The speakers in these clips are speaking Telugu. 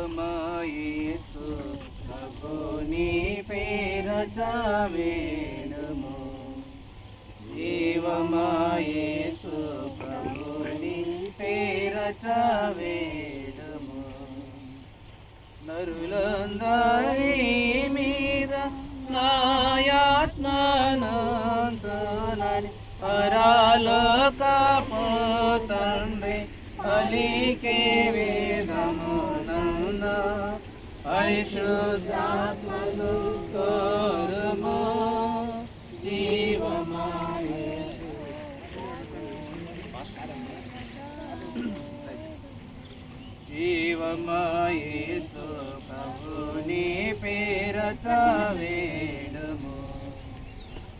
జీవమాయేసు ప్రభుని పేర చావేడము జీవమాయేసు ప్రభుని పేర చావేడము నరులందరి మీద నాయాత్మానంతనని పరాలోక పోతండ్రి పలికే వేదమునంద పరిశుద్ధాత్మను కోరము. జీవమాయే. జీవమాయేసు ప్రభుని పేరతవే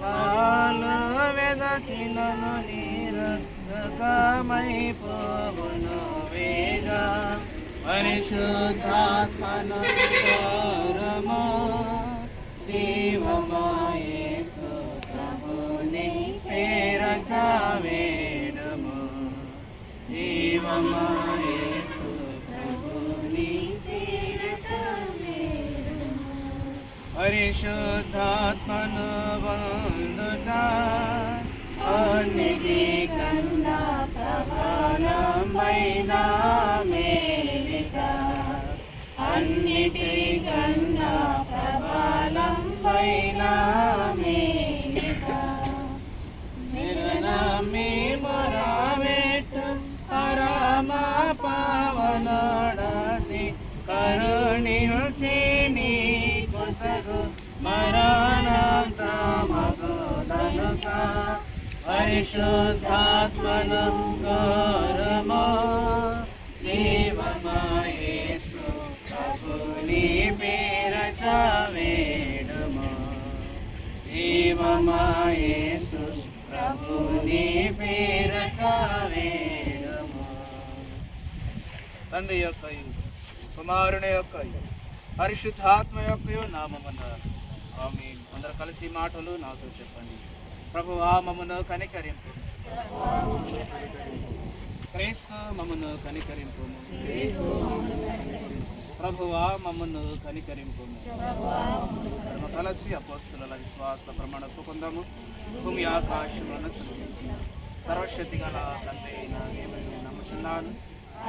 పఠన నిరధికాటిరుంట సర తొలవెద పరిశుద్ధాత్మను కోరము జీవమాయేసు ప్రభుని పేరట వేడము. अरिशुद्धात्मन बन्धुता अनिधि कन्दा प्रभाना मैना मेलिता अन्निटि कन्दा प्रबालं मैना मेलिता निर्णमे मरावेट परमा पावनडति పరిశుద్ధాత్మను గౌరమో జీవమాయేసు ప్రభుని పేరట వేడమో జీవమాయేసు ప్రభుని పేరట వేడము తండ్రి యొక్క కుమారుని యొక్క పరిశుద్ధాత్మ యొక్క నామమున ఆమె అందరు కలిసి మాటలు నాతో చెప్పండి. ప్రభు ఆ మమ్మను కనికరింపు. క్రీస్తు మమ్మను కనికరింపు. ప్రభువా మమ్మను కనికరింపు. మనము కలిసి అపోస్తుల విశ్వాస ప్రమాణకు పొందాము భూమి ఆకాశములను సృష్టించిన సర్వశక్తి గల తండ్రి అయిన దేవుని నమ్ముచున్నాను.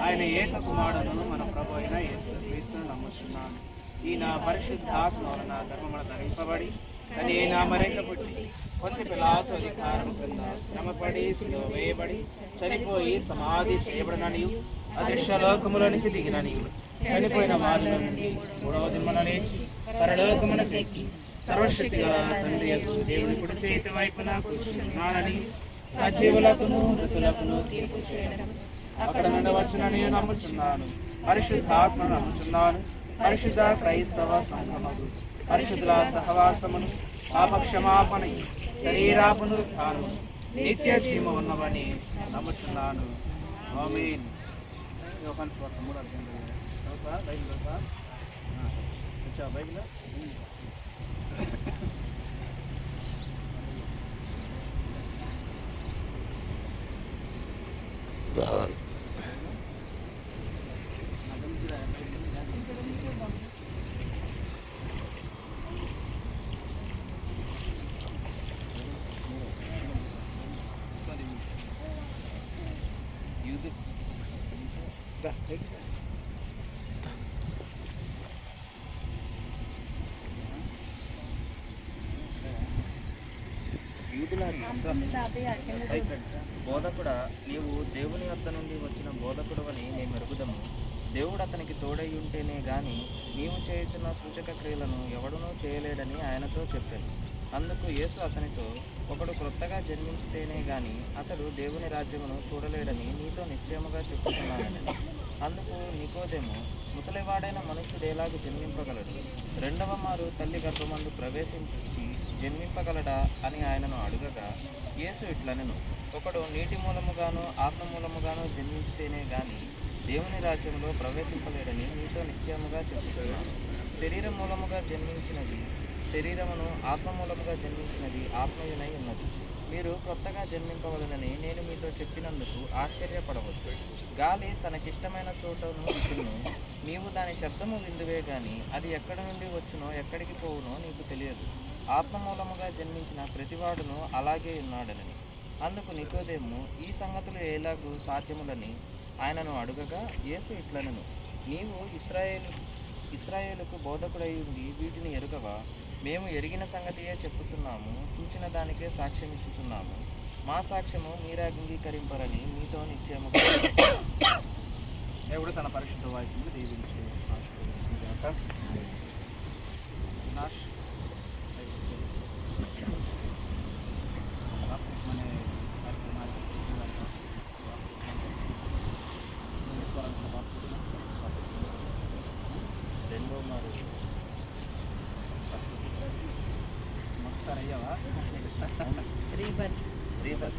ఆయన ఏక కుమారుడును మన ప్రభు అయిన యేసు క్రీస్తు నమ్ముచున్నాను. ఈయన పరిశుద్ధాత్మ వలన ధర్మమున ధరింపబడి అని నా మరేక పుట్టి కొంత పిలాతో అధికారం క్రింద శ్రమపడి శిలువ వేయబడి చనిపోయి సమాధి చేయబడిననియు అదృశ్య లోకములోనికి దిగిననియు. చనిపోయిన వారిలో నుండి మూడవ దిమ్మన లేచి పరలోకమున పెట్టి సర్వశక్తి గల తండ్రి దేవుని కుడి చేతి వైపున కూర్చున్నానని సజీవులకును మృతులకును తీర్పు చేయడం. అక్కడ నుండి నుండవచ్చునని నమ్ముచున్నాను పరిశుద్ధాత్మ నమ్ముచున్నాను. పరిశుద్ధ క్రైస్తవ సంఘములు. పరిశుద్ధుల సహవాసమును పాపక్షమాపణ శరీరాపునరుద్ధాను నిత్య జీవ ఉన్నవని నమ్ముతున్నాను ఆమేన్. యోహాను సువార్త బైబిల్ బోధకుడ నీవు దేవుని వద్ద నుండి వచ్చిన బోధకుడు అని మేము ఎరుగుదము. దేవుడు అతనికి తోడై ఉంటేనే గాని నీవు చేయుచున్న సూచక క్రియలను ఎవడనూ చేయలేడని ఆయనతో చెప్పాను. అందుకు యేసు అతనితో ఒకడు క్రొత్తగా జన్మించితేనే గాని అతడు దేవుని రాజ్యమును చూడలేడని నీతో నిశ్చయముగా చెప్పుతున్నానని అందుకు నికోదేము ముసలివాడైన మనుషుడు ఎలాగ జన్మింపగలడు? రెండవ మారు తల్లి గర్భమందు ప్రవేశించి జన్మింపగలడా అని ఆయనను అడుగగా యేసు ఇట్లనెను. ఒకడు నీటి మూలముగాను ఆత్మ మూలముగాను జన్మించితేనే గాని దేవుని రాజ్యంలో ప్రవేశింపలేడని మీతో నిశ్చయముగా చెప్తున్నాను శరీరం మూలముగా జన్మించినది శరీరమును ఆత్మ మూలముగా జన్మించినది ఆత్మయునై ఉన్నది. మీరు కొత్తగా జన్మింపవలనని నేను మీతో చెప్పినందుకు ఆశ్చర్యపడవద్దు. గాలి తనకిష్టమైన చోటను విసురును నీవు దాని శబ్దము విందువే గాని అది ఎక్కడి నుండి వచ్చునో ఎక్కడికి పోవునో నీకు తెలియదు. ఆత్మమూలముగా జన్మించిన ప్రతివాడును అలాగే ఉన్నాడనని. అందుకు నికోదేము ఈ సంగతులు ఎలాగూ సాధ్యములని ఆయనను అడుగగా యేసు ఇట్లనను. నీవు ఇస్రాయేలు ఇస్రాయేలుకు బోధకుడై ఉండి వీటిని ఎరుగవా? మేము ఎరిగిన సంగతియే చెప్పుతున్నాము చూచిన దానికే సాక్ష్యం ఇచ్చుతున్నాము మా సాక్ష్యము మీరే అంగీకరింపరని మీతో చెప్పుచున్నాము. దేవుడు తన పరిశుద్ధ వాక్యము దీవించి. వినాష్ బాప్తిస్మం అనే కార్యక్రమానికి తీసుకువెళ్తాం. తీసుకోవాలనుకున్న బాప్తిస్మం, బాప్తిస్మం. రెండో మారు ఒకసారి అయ్యావా రీబస్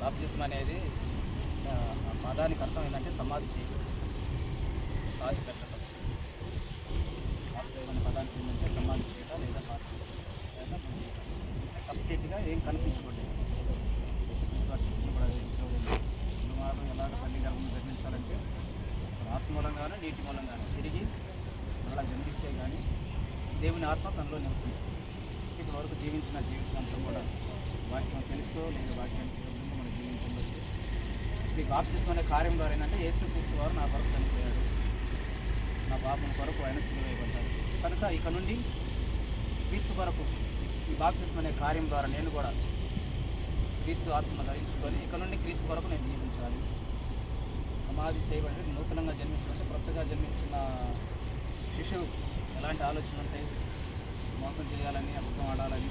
బాప్తిస్మం అనేది ఆ, ఆ పదానికి అర్థం ఏంటంటే సమాధి చేయడం రాజు పెట్టడం బాప్తిజం అనే పదానికి ఏంటంటే సమాధి చేయడం లేదా పాతి లేదా కంప్లీట్గా ఏం కనిపించకూడదు చెప్పిన కూడా అదే వారు ఎలాగ తల్లి గర్భం జన్మించాలంటే ఆత్మ మూలంగానూ నీటి మూలంగానూ తిరిగి అలా జన్మిస్తే కానీ దేవుని ఆత్మ తనలో నివసించింది ఇప్పటి వరకు జీవించిన జీవితం అంతా కూడా వాక్యం తెలుసో లేదా వాక్యానికి విరుద్ధంగా మనం జీవించవచ్చు ఈ బాప్తిస్మైన అనే కార్యం ద్వారా ఏంటంటే యేసుక్రీస్తు వారు నా కొరకు చనిపోయాడు. నా పాపం కొరకు ఆయన సిలువేయబడ్డాడు కనుక ఇక నుండి క్రీస్తు కొరకు ఈ బాప్తిస్మ అనే కార్యం ద్వారా నేను కూడా క్రీస్తు ఆత్మ ధరించుకొని ఇక నుండి క్రీస్తు కొరకు నేను జీవించాలి. సమాధి చేయబడి నూతనంగా జన్మించాలంటే కొత్తగా జన్మించిన శిశువు ఎలాంటి ఆలోచన ఉంటాయి మోసం చేయాలని అబద్ధం ఆడాలని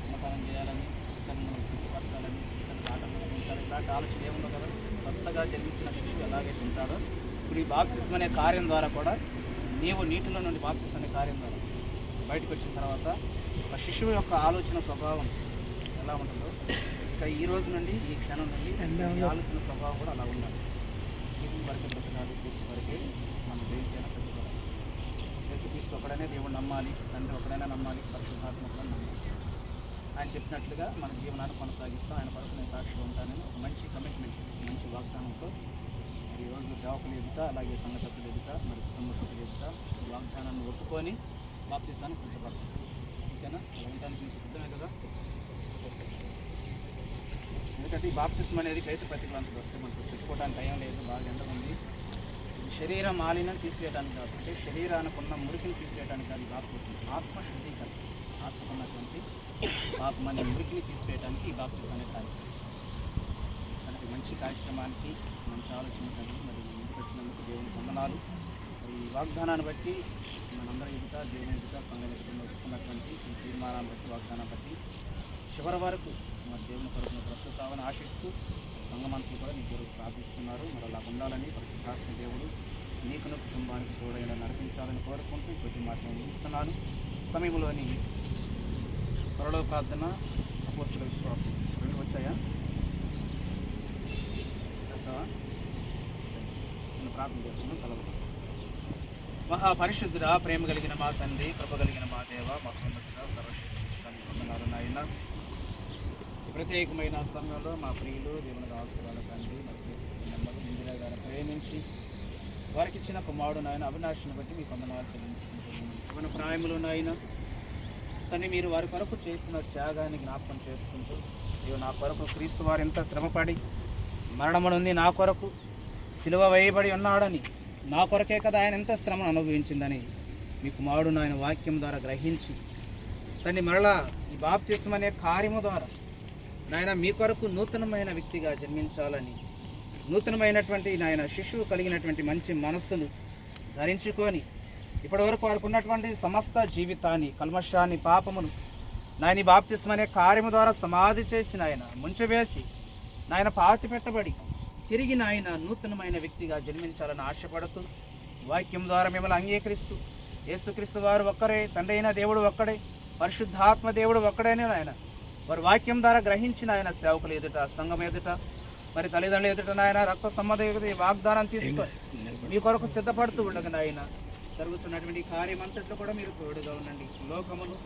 దొంగతనం చేయాలని ఇతరులను పిచ్చిపరచాలని ఇతను ఆటలు ఇలాంటి ఆలోచన ఏముందో కదా? కొత్తగా జన్మించిన శిశువు ఎలాగైతే ఉంటాడో ఇప్పుడు ఈ బాప్తిస్మ అనే కార్యం ద్వారా కూడా నీవు నీటిలో నుండి బాప్తిస్మ అనే కార్యం ద్వారా బయటకు వచ్చిన తర్వాత ఒక శిశువు యొక్క ఆలోచన స్వభావం ఎలా ఉంటుందో ఇక ఈ రోజు నుండి ఈ క్షణం నుండి ఈ ఆలోచన స్వభావం కూడా అలా ఉండాలి. క్రీస్తు వరకే బ్రతకాలి క్రీస్తు వరకే మనం దేనికైనా సరిపడాలి యేసుక్రీస్తు ఒకడనే దేవుడు నమ్మాలి తండ్రి ఒకడైనా నమ్మాలి పరిశుద్ధాత్మ నమ్మాలి. ఆయన చెప్పినట్లుగా మన జీవనాన్ని కొనసాగిస్తూ. ఆయన కొరకు నేను సాక్షిగా ఉంటానని ఒక మంచి కమిట్మెంట్ మంచి వాగ్దానంతో ఈ రోజు సేవకులు ఎదుట అలాగే సంఘటనలు ఎదుట మరి కుటుంబ సభ్యులు ఎదుట ఈ వాగ్దానాన్ని ఒప్పుకొని బాప్తిస్తాన్ని సిద్ధపడతాం ఓకేనా? అలా మీకు సిద్ధమే కదా? ఎందుకంటే ఈ బాప్తిస్మ అనేది కైతే ప్రతిఫలంతో దొరికితే మనకు పెట్టుకోవడానికి టైం లేదు బాగా ఎండ ఉంది. శరీర మాలిన్యం తీసివేయడానికి కాదు. అంటే శరీరానికి ఉన్న మురికిని తీసివేయడానికి కాదు ఈ బాప్తిస్మ. ఆత్మ శుద్ధీకరణ ఆత్మకున్నటువంటి ఉన్నటువంటి మన మురికిని తీసివేయడానికి ఈ బాప్తిస్మ అనే కార్యక్రమం. మనకి మంచి కార్యక్రమానికి మంచి ఆలోచన కలిగి మరి ముందుకొచ్చినందుకు దేవుని వందనాలు. మరి ఈ వాగ్దానాన్ని బట్టి మనందరి ఎదుట దేవుని ఎదుట సంఘం ఎదుట ఒప్పుకున్నటువంటి ఈ తీర్మానాన్ని బట్టి వాగ్దానాన్ని బట్టి చివరి వరకు మరి దేవుని కొరకు ప్రస్తుతావని ఆశిస్తూ సంఘమంతా కూడా మీ దేవుడు ప్రార్థిస్తున్నారు. మరి అలా ఉండాలని పరిశుద్ధాత్మ దేవుడు నీకును కుటుంబానికి తోడైన నడిపించాలని కోరుకుంటూ కొద్ది మాటలు ముగిస్తున్నాను. సమయంలోని త్వరలో ప్రార్థన అపోస్తుల విశ్వాసం రెండు వచ్చాయా? నేను ప్రార్థన చేసుకున్నాను కలవదు మహాపరిశుద్ధుడ ప్రేమ కలిగిన మా తండ్రి కృప కలిగిన మా దేవ మహోన్నతుడ సర్వశక్తి నాయన. ప్రత్యేకమైన సమయంలో మా ప్రియులు దేవుని ఆస్తుల తండ్రి మరి నెమ్మది ఇందిరా గారు ప్రేమించి వారికి ఇచ్చిన కుమారుడు నాయన అవినాశను బట్టి మీ కొందనాలు చెల్లించుకుంటున్నాను. మన ప్రాయములు నాయన తండ్రి మీరు వారి కొరకు చేసిన త్యాగాన్ని జ్ఞాపకం చేసుకుంటూ ఇవి నా కొరకు క్రీస్తు వారు ఎంత శ్రమపడి మరణమునుంది నా కొరకు సిలువ వేయబడి ఉన్నాడని నా కొరకే కదా ఆయన ఎంత శ్రమను అనుభవించిందని మీ కుమారుడు నాయన వాక్యం ద్వారా గ్రహించి తన్ని మరలా ఈ బాప్తిసం అనే కార్యము ద్వారా నాయన మీ కొరకు నూతనమైన వ్యక్తిగా జన్మించాలని నూతనమైనటువంటి నాయన శిశువు కలిగినటువంటి మంచి మనస్సును ధరించుకొని ఇప్పటివరకు వారికి ఉన్నటువంటి సమస్త జీవితాన్ని కల్మషాన్ని పాపమును నాయన బాప్తిస్మ అనే కార్యము ద్వారా సమాధి చేసిన నాయన ముంచవేసి నాయన పాతి పెట్టబడి తిరిగి నాయన నూతనమైన వ్యక్తిగా జన్మించాలని ఆశపడుతూ వాక్యం ద్వారా మిమ్మల్ని అంగీకరిస్తూ యేసుక్రీస్తు వారు ఒక్కరే తండ్రి అయిన దేవుడు ఒక్కడే పరిశుద్ధాత్మ దేవుడు ఒక్కడేనే ఆయన వారి వాక్యం ద్వారా గ్రహించిన ఆయన సేవకులు ఎదుట సంఘం ఎదుట మరి తల్లిదండ్రులు ఎదుట నాయన రక్త సంబంధ వాగ్దానం తీసుకొని మీ కొరకు సిద్ధపడుతూ ఉండగా నాయన జరుగుతున్నటువంటి ఈ కార్యం అంతట్లో కూడా మీరు తోడుగా ఉండండి. లోకమును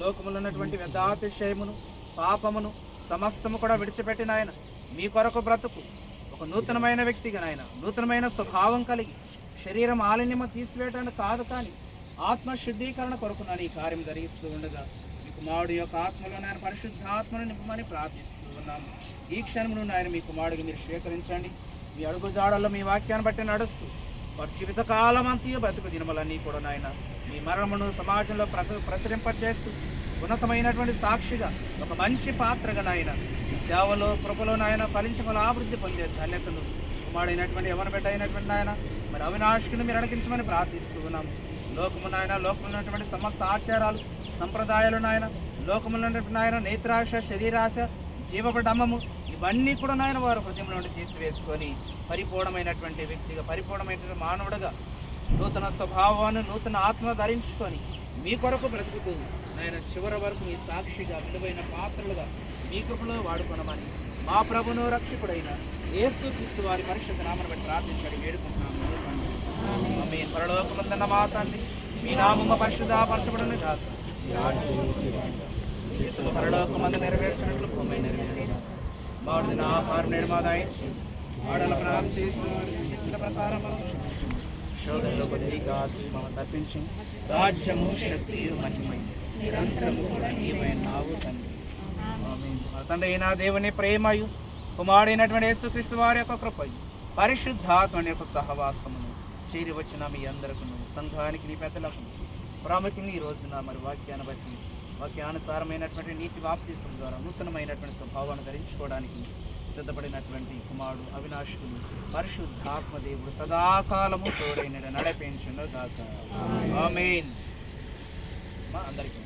లోకములో ఉన్నటువంటి వ్యర్థాతిశయమును పాపమును సమస్తము కూడా విడిచిపెట్టిన ఆయన మీ కొరకు బ్రతుకు. ఒక నూతనమైన వ్యక్తిగా నాయన నూతనమైన స్వభావం కలిగి శరీరం ఆలిన్యము తీసివేయడానికి కాదు కానీ ఆత్మ శుద్ధీకరణ కొరకు నాని ఈ కార్యం జరిగిస్తూ ఉండగా మీ కుమారుడు యొక్క ఆత్మలో నాయన పరిశుద్ధాత్మను నింపమని ప్రార్థిస్తూ వేడుకుంటున్నాము ఈ క్షణమును నాయన మీ కుమారుడికి మీరు స్వీకరించండి. మీ అడుగు జాడల్లో మీ వాక్యాన్ని బట్టి నడుస్తూ వారి జీవితకాలం అంతయు బతుకు దినములన్నీ కూడా నాయన మీ మరణమును సమాజంలో ప్రస ప్రసరింపజేస్తూ ఉన్నతమైనటువంటి సాక్షిగా ఒక మంచి పాత్రగా నాయన సేవలో కృపలో నాయన ఫలించమని అభివృద్ధి పొందే ధన్యతను కుమారుడైనటువంటి ఎవరి బిడ్డ అయినటువంటి నాయన మరి అవినాశకుని మీరు అణగించమని ప్రార్థిస్తూ ఉన్నాము. లోకము నాయన లోకమున్నటువంటి సమస్త ఆచారాలు సంప్రదాయాలు నాయన లోకములు ఉన్నటువంటి నాయన నేత్రాశ శరీరాశ జీవపడమ్మము ఇవన్నీ కూడా నాయన వారు హృదయంలో నుండి తీసివేసుకొని పరిపూర్ణమైనటువంటి వ్యక్తిగా పరిపూర్ణమైనటువంటి మానవుడుగా నూతన స్వభావాన్ని నూతన ఆత్మ ధరించుకొని మీ కొరకు బ్రతుకుతూ నాయన చివరి వరకు మీ సాక్షిగా విలువైన పాత్రలుగా మీ కృపలో వాడుకొనమని మా ప్రభును రక్షకుడైన యేసు క్రీస్తు వారి పరిశుద్ధ నామను బట్టి ప్రార్థించడి వేడుకుంటున్నాము. మీ పరలోకమందన్న మా తండ్రి మీ నామమ పరిశుద్ధపరచబడిన కాదు పరలోకమందు నెరవేర్చినట్లు భూమి నెరవేర్చారు బాగుంది నా ఆహారం నేడు ఆడల ప్రారం చేసిన ప్రకారం. శోధనలో కొద్దిగా మమ్మల్ని తప్పించి రాజ్యము శక్తి మహిమై. నిరంతరము కూడా నీవై నావు తండ్రి. తండ్రి అయిన దేవుని ప్రేమయు కుమారుడైనటువంటి యేసుక్రీస్తు వారి యొక్క కృపయు పరిశుద్ధాత్మని యొక్క సహవాసమును చేరి వచ్చిన మీ అందరికీ సంఘానికి నీ పెద్దలకు. ప్రాముఖ్యంగా ఈ రోజున మరి వాక్యాన్ని బట్టి వాక్యానుసారమైనటువంటి నీటి వాప్తీసం ద్వారా నూతనమైనటువంటి స్వభావాన్ని ధరించుకోవడానికి సిద్ధపడినటువంటి కుమారుడు అవినాశకుడు పరిశుద్ధాత్మ దేవుడు సదాకాలము తోడైన నడిపించును గాక. ఆమేన్. మా అందరికీ.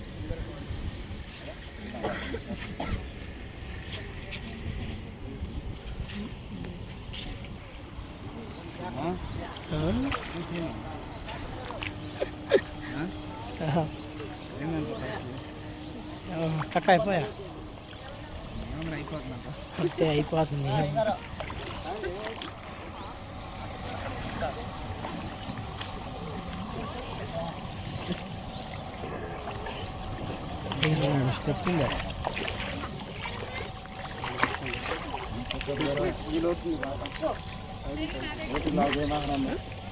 కట్ అయిపోయా? అంతే అయిపోతుంది. చెప్పిందా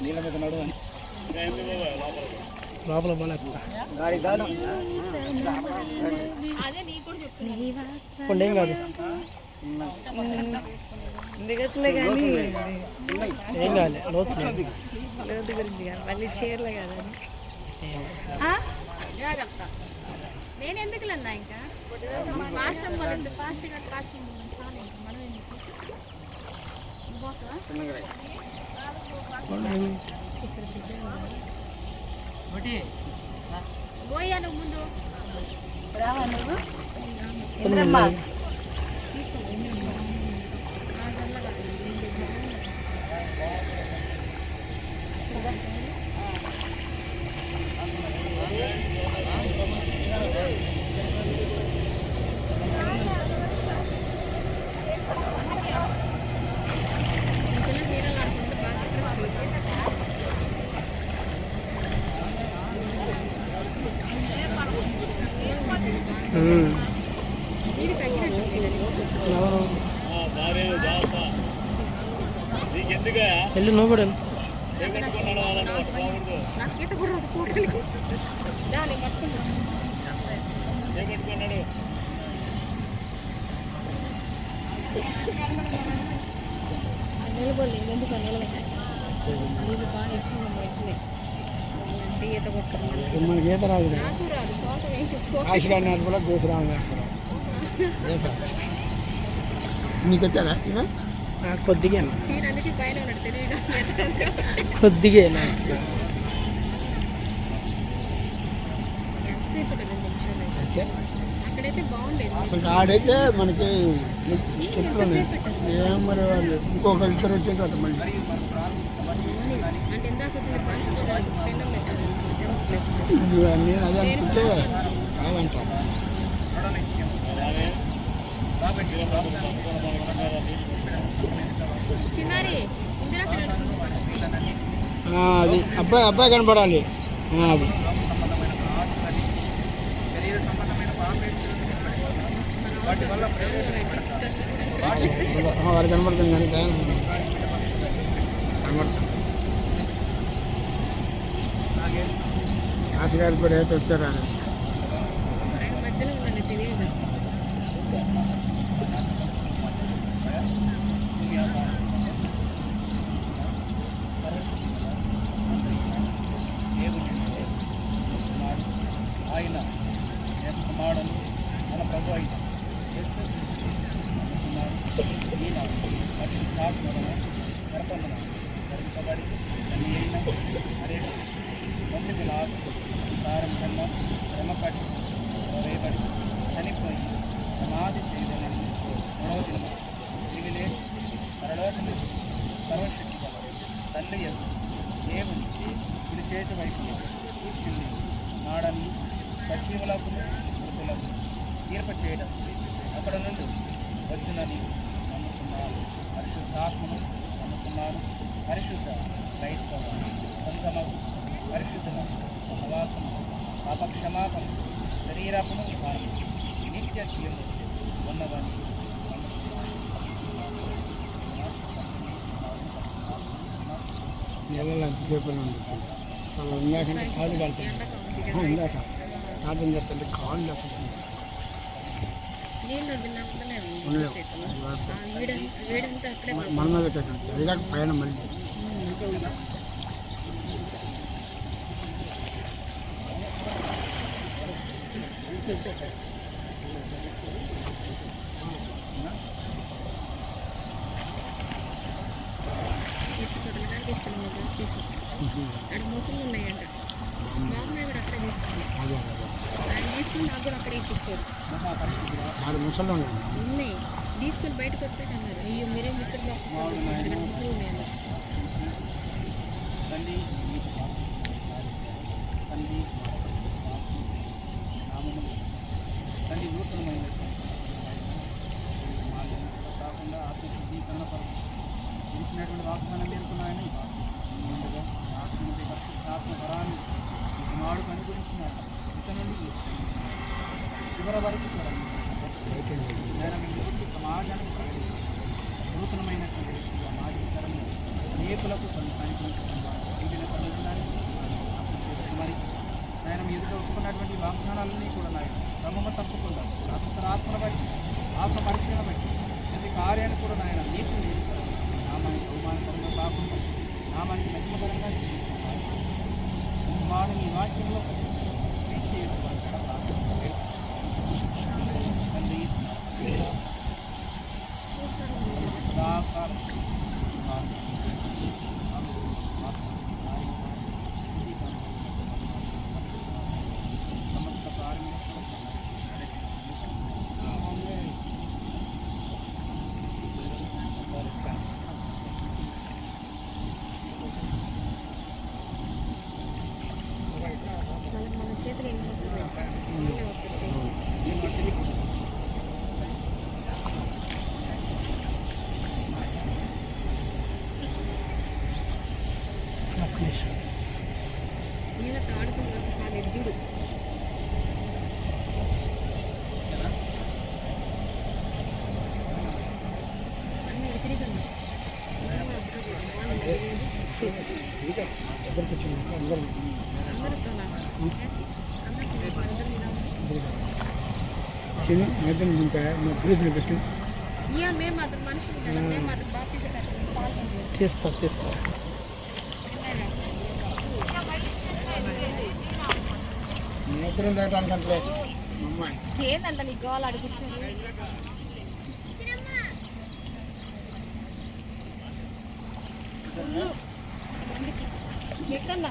నీళ్ళ మీద నడు లోపల పోలే ఇప్పుడు ఏం కాదు. దిగట్లే కానీ ఏం కాలే లోతు లేదు. లోతు గురించి కాదు మళ్ళీ చీరలే కదా నేను ఎందుకు అన్నా ఇంకా. మనం ఎందుకు? పోతావా? పోయా నువ్వు ముందు. రావా నువ్వు? వెళ్ళు నువ్వు కూడా నిలబడలేదు ఎందుకు బాగా ఎక్కువ ఈత మనకి ఈత రాదు ఆశగాడి నీకు వచ్చారా? కొద్దిగా కొద్దిగా అసలు ఆడైతే మనకి చెప్తున్నాయి ఏం మరి వాళ్ళు? ఇంకొక ఇద్దరు మళ్ళీ. నేను అదే అనుకుంటే కాదంట చిన్నారి ఇందిరా ఆ, అది. అబ్బాయి అబ్బాయి కనపడాలి అది. శరీర వాడు కనపడుతుంది కానీ దయాలు కనపడుతుంది ఆశగారు కూడా అయితే వచ్చారు ఆయన ఆయన మధ్యలో ఉండండి తెలియదు దేవుని కుమారుడు. ఆయన యొక్క కుమారుడు మన ప్రభు అయిన యేసు క్రీస్తు కుమారుడు. ఈయన పరిశుద్ధాత్మను గర్భమున ధరింపబడి తల్లి అయిన అనేక తొమ్మిది లాభ సారం కన్నా శ్రమపడి వేయబడి చనిపోయి సమాధి చేయదని మూడవ దినమ తిరిగి లేచి పరలోకం సర్వశక్తి గల తల్లి యొక్క దేవుని కుడి చేతి వైపు కూర్చుంది నాడని సజీవులకు మృతులకు తీర్ప చేయడం అక్కడ నుండి వచ్చునని నమ్ముతున్నారు పరిశుద్ధాత్మను నమ్ముతున్నారు పరిశుద్ధ క్రైస్తవ సంగమము పరిశుద్ధము సహవాసము పాపక్షమాపణ శరీరపును భారము నిత్య జీవము ఉన్నవని ఉండొచ్చు అసలు. ఇందాకంటే కాళ్ళు కాలుతుంది ఇందాక ప్రార్థన చేస్తుంటే కాళ్ళు అసలు. మన- మీద కట్టింది అది కాక పైన మళ్ళీ. ఇప్పుడు కొత్తగా తీసుకున్నాం తీసుకున్నాం అక్కడ ముసలు ఉన్నాయంట. బాగున్నాయి కూడా అక్కడే తీసుకున్నాం ఆయన తీసుకుని నాకు కూడా అక్కడే ఇప్పించారు. ఉన్నాయి? తీసుకుని బయటకు వచ్చాక అన్నారు. అయ్యో మీరేం ఇక్కడ ముసలు ఉన్నాయన్నారు తండ్రి మార్గం కాకుండా ఆత్మ శుద్ధీకరణ పరచు ఇచ్చినటువంటి వాగ్దానం మేరుకున్నాయని ముందుగా ఆత్మ నుండి పరిశుద్ధాత్మ వరాన్ని ఈ కుమారుడు అనుగురించినారు నుండి చివరి వరకు చూడండి నేను మీ సమాజానికి ప్రకటిస్తాను నూతనమైనటువంటి వ్యక్తిగా మాదిరికరము అనేకులకు సంతానించడానికి మరి ఆయన మీ ఎదుట ఒప్పుకున్నటువంటి వాగ్దానాలన్నీ కూడా నాయన క్రమము తప్పకుండా ఆత్మను బట్టి ఆత్మ పరిశీలన బట్టి ప్రతి కార్యాన్ని కూడా నాయన నీతి నామానికి అవమానకరంగా కాకుండా నామానికి మహిమకరంగా జీవించాలి కుమారు మీ వాక్యంలో కదా మేము మాత్రం బాప్తీసం పెట్టాలి పాల్గొంటాం తీస్తా తీస్తా నిద్రం తిరగడానికి అంటే మా అమ్మాయి. ఏందంట నీ గోల్ అడుగుతుంది ఎక్కన్నా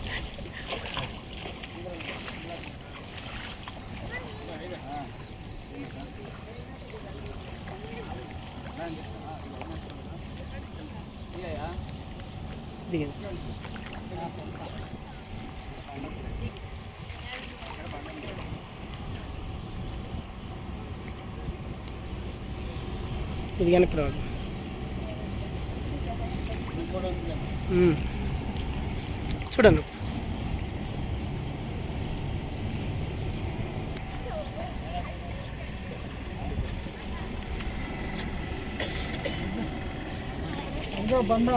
అది వెనక్కి రాదు. ఉమ్. చూడండి బండ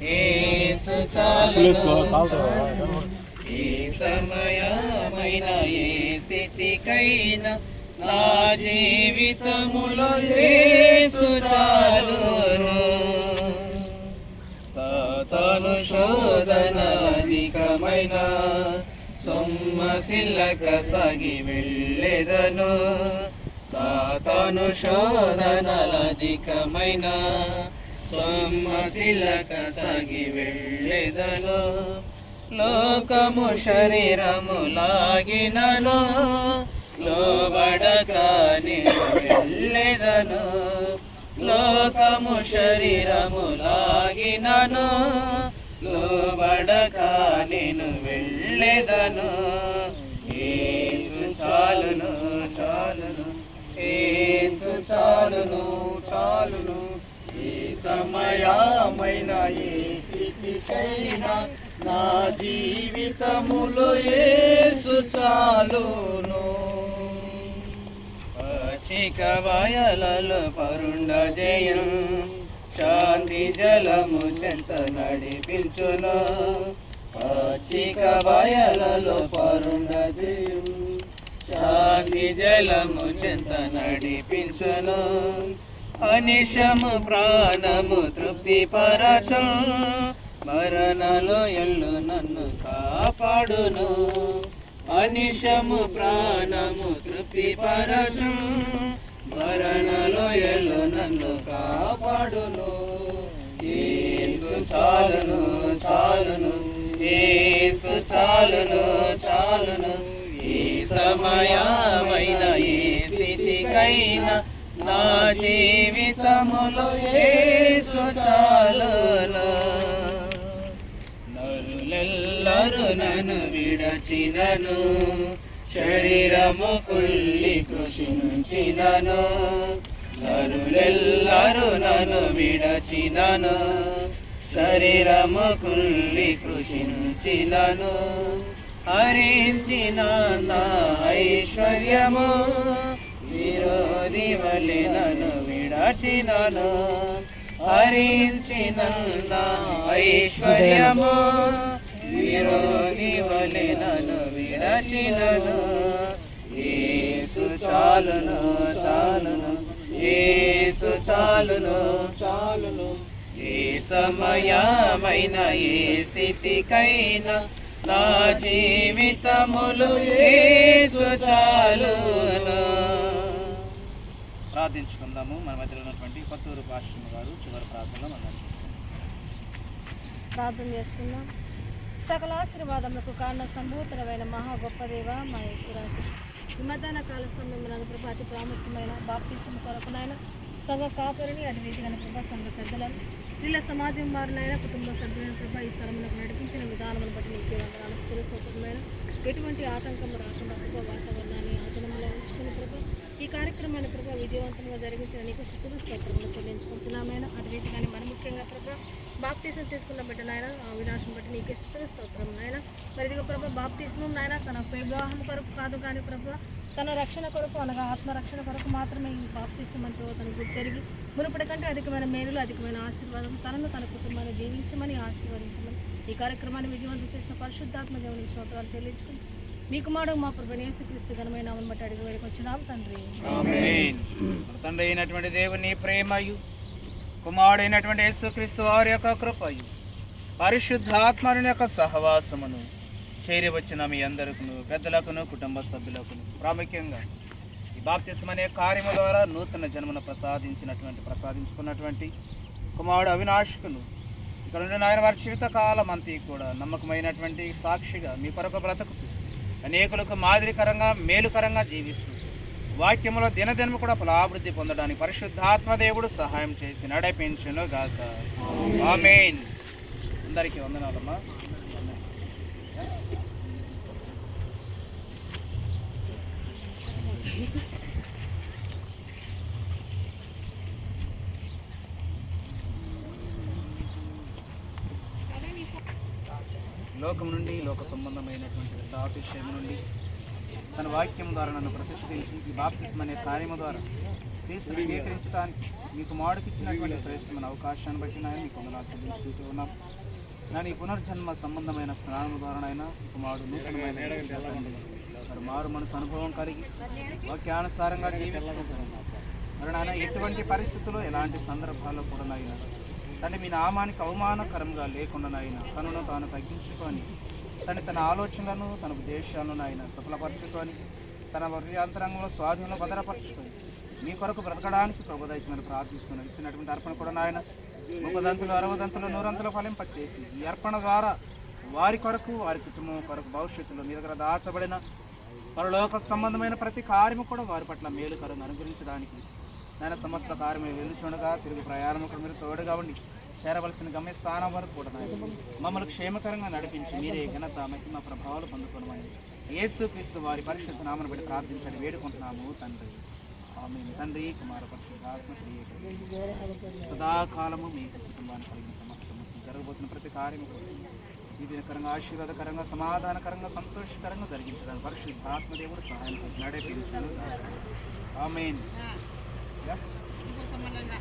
చాలును యేసు ఏ సమయమైన ఏ స్థితికైనా నా జీవితములో యేసు చాలును. సాతాను శోధన అధికమైన సొమ్మసిల్లక సాగి వెళ్ళెదను సాతాను శోధనల అధికమైన సగి వెళ్ళెదలో లోకము శరీరము లాగినను లోబడక నేను వెళ్ళెదను లోకము శరీరము లాగినను లోబడక నేను వెళ్ళెదను ఏసు చాలును చాలును ఏసు చాలును చాలును. సమయమైన ఏ స్థితికైనా నా జీవితములో ఏసు చాలును. పచ్చిక వయలలో పరుండ జయం శాంతి జలము చెంత నడిపించును. పచ్చిక వయలలో పరుండ జయం శాంతి జలము చెంత నడిపించును. అనిశము ప్రాణము తృప్తి పరచు. మరణలో ఎల్లు నన్ను కాపాడును. అనిశము ప్రాణము తృప్తి పరచు. మరణలో ఎల్లు నన్ను కాపాడును. ఏసు చాలును చాలును. ఏసు చాలును చాలును. ఈ సమయమైన ఏ స్థితికైనా జీవితములు ఏసు చాలును? నరులెల్లరు నన్ను విడచినను శరీరము కుల్లి కృషించినను. నరులెల్లరు నన్ను విడచినను శరీరము కుల్లి కృషించినను. హరించిన నా ఐశ్వర్యము వలె నన్ను విడచినను? హరించినన్న ఐశ్వర్యము? విరోధి వలె నన్ను విడచినను? ఏసు చాలును చాలును ఏసు చాలును చాలును. ఏ సమయమైన ఏ స్థితికైనా నా జీవితములు ఏసు చాలును. ప్రార్థించుకుందాము. మన మధ్యలో ఉన్నటువంటి కొత్తూరు పాశ్రమ గారు చివరి ప్రార్థనలో మనం ప్రార్థన చేసుకుందాం. సకల ఆశీర్వాదములకు కారణ సంభూతుడమైన మహా గొప్ప దేవ మా యేసురాజు. ఈ మధ్యాహ్న కాల సమయంలో ప్రభా అతి ప్రాముఖ్యమైన బాప్తీసం కొరకునైన సంఘ కాపరిని అటు రీతిగా ప్రభా సంఘ పెద్దలను స్త్రీల సమాజం వారినైనా కుటుంబ సభ్యులైన ప్రభా ఈ స్థలములకు నడిపించిన విధానములను బట్టి నీకే వందనాలు. పురుషోత్తమైన ఎటువంటి ఆటంకం రాకుండా ప్రభా వాతావరణాన్ని ఆధునంలో ఉంచుకుని ప్రభా ఈ కార్యక్రమాన్ని ప్రభావ విజయవంతంగా జరిగించిన నీకు స్థుతులు స్తోత్రములు చెల్లించుకుంటున్నామైనా అటు రీతిగానే మనం ముఖ్యంగా ప్రభావ బాప్తీసం తీసుకున్న బిడ్డ నాయన వినాశం బట్టి నీకే స్థుతులు స్తోత్రం నాయన. మరి ఇదిగో ప్రభావ బాప్తీసం నాయన తన వివాహం కొరకు కాదు కానీ ప్రభావ తన రక్షణ కొరకు అనగా ఆత్మరక్షణ కొరకు మాత్రమే ఈ బాప్తీసం అంటే తన గుర్తు గుర్తెరిగి మునుపటి కంటే అధికమైన మేలులు అధికమైన ఆశీర్వాదం తనను తన కుటుంబాన్ని జీవించమని ఆశీర్వదించమని ఈ కార్యక్రమాన్ని విజయవంతం చేసిన పరిశుద్ధాత్మ దేవుని స్తోత్రాలు చెల్లించుకుని మీ కుమారుడు మా ప్రభు యేసుక్రీస్తు ఘనమైన బట్టి అడిగి వేడుకొచ్చున్నాం తండ్రి. ఆమేన్. మన తండ్రి అయినటువంటి దేవుని ప్రేమయు కుమారుడైనటువంటి యేసుక్రీస్తు వారి యొక్క కృపయు పరిశుద్ధాత్మని యొక్క సహవాసమును చేరి వచ్చిన మీ అందరికను పెద్దలకును కుటుంబ సభ్యులకును. ప్రాముఖ్యంగా ఈ బాప్తిస్మ అనే కార్యము ద్వారా నూతన జన్మను ప్రసాదించినటువంటి ప్రసాదించుకున్నటువంటి కుమారుడు అవినాశకును ఇక్కడ నుండి ఆయన వారి జీవితకాలం అంతా కూడా నమ్మకమైనటువంటి సాక్షిగా మీ కొరకు బ్రతుకుతూ అనేకులకు మాదిరికరంగా మేలుకరంగా జీవిస్తూ వాక్యములో దినదినము కూడా ఫలాభివృద్ధి పొందడానికి పరిశుద్ధాత్మ దేవుడు సహాయం చేసి నడిపించను గాక ఆమెన్. అందరికీ వందనాలమ్మా. లోకం నుండి లోక సంబంధమైనటువంటి తాపిషయం నుండి తన వాక్యం ద్వారా నన్ను ప్రతిష్ఠించి ఈ బాప్తిస్మ అనే కార్యము ద్వారా క్రీస్తుని స్వీకరించడానికి మీకు మాడుకిచ్చినటువంటి శ్రేష్టమైన అవకాశాన్ని బట్టి నాయన మీకు వందనాలు చెల్లించుకుంటూ ఉన్నాం. నేను ఈ పునర్జన్మ సంబంధమైన స్నానం ద్వారా నాయన మాడు నూతనమైన మరి మారు మనసు అనుభవం కలిగి వాక్యానుసారంగా జీవిస్తున్నాం మరి నాయన ఎటువంటి పరిస్థితుల్లో ఎలాంటి సందర్భాల్లో కూడా నాయన తండ్రి మీ నామానికి అవమానకరంగా లేకుండా నాయన తనను తాను తగ్గించుకొని తన తన ఆలోచనలను తన ఉద్దేశాలను ఆయన సఫలపరచుకొని తన హృదయాంతరంగంలో స్వాధీనంలో భద్రపరచుకొని మీ కొరకు బ్రతకడానికి ప్రభుదైత్యమని ప్రార్థిస్తున్నాను ఇచ్చినటువంటి అర్పణ కూడా నాయన ముఖదంతులు అరవదంతులు నూరంతులు ఫలింపచేసి ఈ అర్పణ ద్వారా వారి కొరకు వారి కుటుంబం కొరకు భవిష్యత్తులో మీ దగ్గర దాచబడిన పరలోక సంబంధమైన ప్రతి కార్యము కూడా వారి పట్ల మేలుకరంగా అనుగ్రహించడానికి నేను సమస్త కార్యము వెలుచుండగా తిరుగు ప్రయాణం కూడా మీరు తోడుగా ఉండి చేరవలసిన గమ్యస్థానం వరకు కూడా మమ్మల్ని క్షేమకరంగా నడిపించి మీరే ఘనత మహిమ ప్రభావాలు పొందుకోనమని యేసు క్రీస్తు వారి పరిశుద్ధ నామను బట్టి ప్రార్థించండి వేడుకుంటున్నాము తండ్రి. ఆమె తండ్రి కుమార పరిశుద్ధాత్మ సదాకాలము మీ కుటుంబాన్ని కలిగిన సమస్తము. జరగబోతున్న ప్రతి కార్యము కూడా దీవెనకరంగా ఆశీర్వాదకరంగా సమాధానకరంగా సంతోషకరంగా జరిగించడానికి పరిశుద్ధాత్మ దేవుడు సహాయం చేసి నడిపించాను ఆమెన్. ఇంకొక మళ్ళా